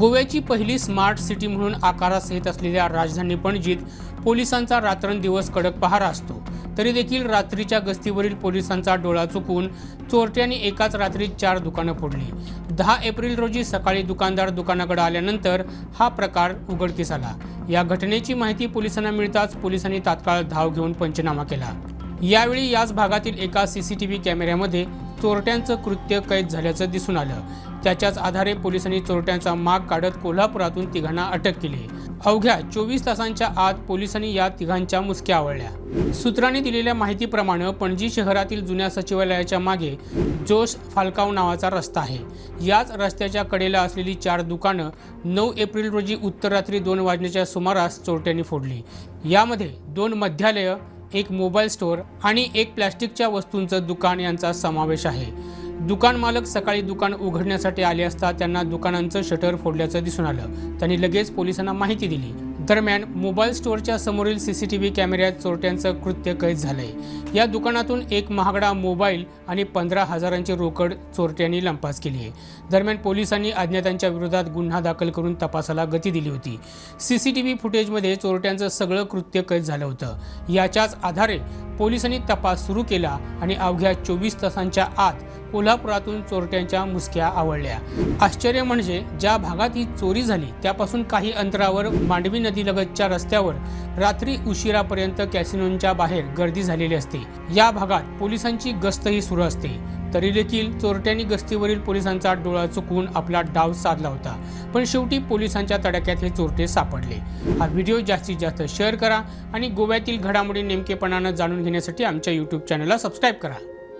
गोव्याची पहिली smart city म्हणून आकारास येत असलेल्या राजधानी पणजीत पोलिसांचा रात्रंदिवस कडक पहारा असतो. तरी देखील रात्रीच्या गस्तीवरील पोलिसांचा डोळा चुकून चोरट्यांनी एकाच रात्री चार दुकानं फोडली. दहा एप्रिल रोजी सकाळी दुकानदार दुकानाकडे आल्यानंतर हा प्रकार उघडकीस आला. या घटनेची माहिती पोलिसांना मिळताच पोलिसांनी तात्काळ धाव घेऊन पंचनामा केला. यावेळी याच भागातील एका सी सी टी व्ही कॅमेऱ्यामध्ये चोरट्यांचं कृत्य कैद झाल्याचं दिसून आलं. त्याच्याच आधारे पोलिसांनी चोरट्यांचा माग काढत कोल्हापुरातून तिघांना अटक केली. अवघ्या चोवीस तासांच्या आत पोलिसांनी या तिघांच्या मुसक्या आवळल्या. सूत्रांनी दिलेल्या माहितीप्रमाणे पणजी शहरातील जुन्या सचिवालयाच्या मागे जोश फालकाव नावाचा रस्ता आहे. याच रस्त्याच्या कडेला असलेली चार दुकानं नऊ एप्रिल रोजी उत्तर रात्री दोन वाजण्याच्या सुमारास चोरट्यांनी फोडली. यामध्ये दोन मध्यालय एक मोबाईल स्टोअर आणि एक प्लॅस्टिकच्या वस्तूंचं दुकान यांचा समावेश आहे. दुकान मालक सकाळी दुकान उघडण्यासाठी आले असता त्यांना दुकानांचं शटर फोडल्याचं दिसून आलं. त्यांनी लगेच पोलिसांना माहिती दिली. दरम्यान मोबाईल स्टोअरच्या समोरील सी सी टी व्ही कॅमेऱ्यात चोरट्यांचं कृत्य कैद झालंय. या दुकानातून एक महागडा मोबाईल आणि पंधरा हजारांची रोकड चोरट्यांनी लंपास केली आहे. दरम्यान पोलिसांनी अज्ञातांच्या विरोधात गुन्हा दाखल करून तपासाला गती दिली होती. सी सी टी व्ही फुटेजमध्ये चोरट्यांचं सगळं कृत्य कैद झालं होतं. याच्याच आधारे पोलिसांनी तपास सुरू केला आणि अवघ्या चोवीस तासांच्या आत कोल्हापुरातून चोरट्यांच्या मुसक्या आवळल्या आश्चर्य म्हणजे ज्या भागात ही चोरी झाली त्यापासून काही अंतरावर मांडवी नदीलगतच्या रस्त्यावर रात्री उशिरापर्यंत कॅसिनोंच्या बाहेर गर्दी झालेली असते. या भागात पोलिसांची गस्तही सुरू असते. तरी देखील चोरट्यांनी गस्तीवरील पोलिसांचा डोळा चुकवून आपला डाव साधला होता. पण शेवटी पोलिसांच्या तडाख्यात हे चोरटे सापडले. हा व्हिडिओ जास्तीत जास्त शेअर करा आणि गोव्यातील घडामोडी नेमकेपणानं जाणून घेण्यासाठी आमच्या यूट्यूब चॅनलला सबस्क्राईब करा.